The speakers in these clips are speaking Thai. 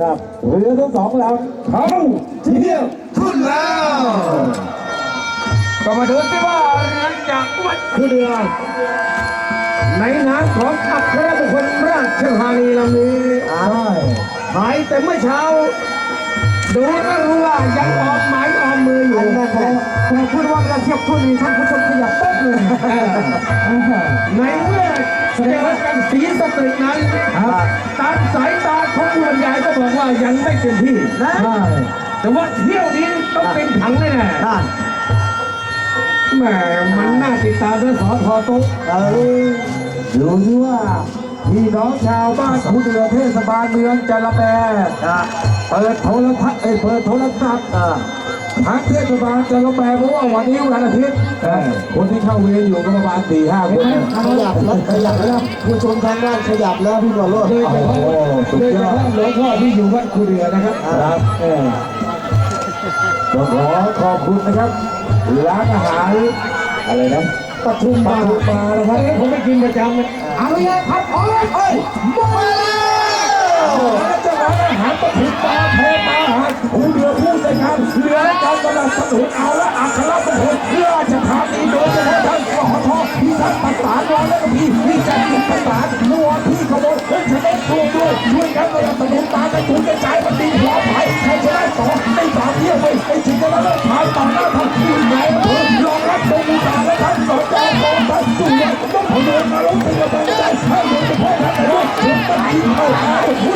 ครับเรือทั้งสองลำเข้าเที่ยวขึ้นแล้วก็มาดูสิว่าเรือจากวัดคูเรือในนามของอัครบุคคลราชธานีลำนี้หายแต่เมื่อเช้าดูก็รู้ว่ายังออกหมายออกมืออยู่พอพูดว่าเราเทียบคู่นี้ท่านผู้ชมขยับปุ๊บเลยใน เมื่อเจอกันสีสตรีนั้นตามสายตาของบรรยายก็บอกว่ายังไม่เต็มที่นะแต่ว่าเที่ยวนี้ต้องเป็นถังแน่นั่นๆแหมมันน่าติดตามด้วยสอทอตุ๊กเออดูสิว่าพี่น้องชาวบ้านคูเรือเทศบาลเมืองจระแปเปิดโทรทัศน์เอ้ยเปิดโทรศัพท์ ทางเทศบาลจระแปเพราะว่าวันนี้วันอาทิตย์คนที่เข้าเวรอยู่ก็ประมาณสี่ห้าคนขยับแล้วขยับแล้วผู้ชมทางบ้านขยับแล้วพี่บอลโลดโดยเฉพาะโอ้สุดโดยเฉอดพาะหลวงพ่อที่อยู่วัดคูเรือนะครับครับขอขอบคุณนะครับร้านอาหารอะไรนะปทุมมาปทุมมานะครับผมไม่กินประจำนะเอาเลยครับเอาเลยเอ้ยมาแล้วเจ้าร้าอาหารปทุม สนุนเอาละอัครบุคคลราชธานีโดยเฉพาะท่านกหทอพี่ทักษ์ประสานร้อนแล้วก็พี่พี่จัดกิจประสานนัวพี่ขบวนเฮ้ยชนะรวมด้วยช่วยกันสนับสนุนตามกระตุ้นกระจายมันดีหัวไผ่ใครจะได้ต่อได้สามเที่ยวไปไอ้ชิงกันแล้วเลิกขายต่อหน้าทัพที่ไหนเออรองรับดวงตาและท่านสนใจมองท่านสู้เนี่ต้องพยายามมาลงเป็นกำลังใจให้โดยเฉพาะท่านนายกถึงปฏิเข้าไอ้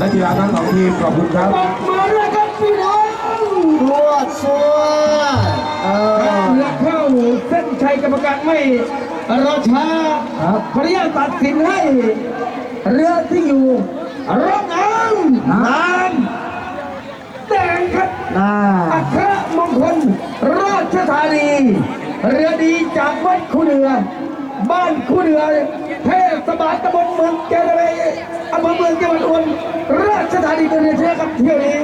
นักกีฬาทั้งสองทีมขอบคุณครับมาด้วยครับพี่น้องรวดซัวเออและเข้าเส้นชัยกรรมการไม่รอช้าครับขออนุญาตตัดสินให้ เรือที่อยู่ร่องน้ำน้ำแดงครับน่าอัครมงคลราชธานีเรือดีจากวัดคูเรือ บ้านคูเรือเทศบาลตำบลเมืองเจริญ อำเภอเมืองจังหวัดอุบลราชธานีเป็นเรือเชื่อครับเที่ยวนี้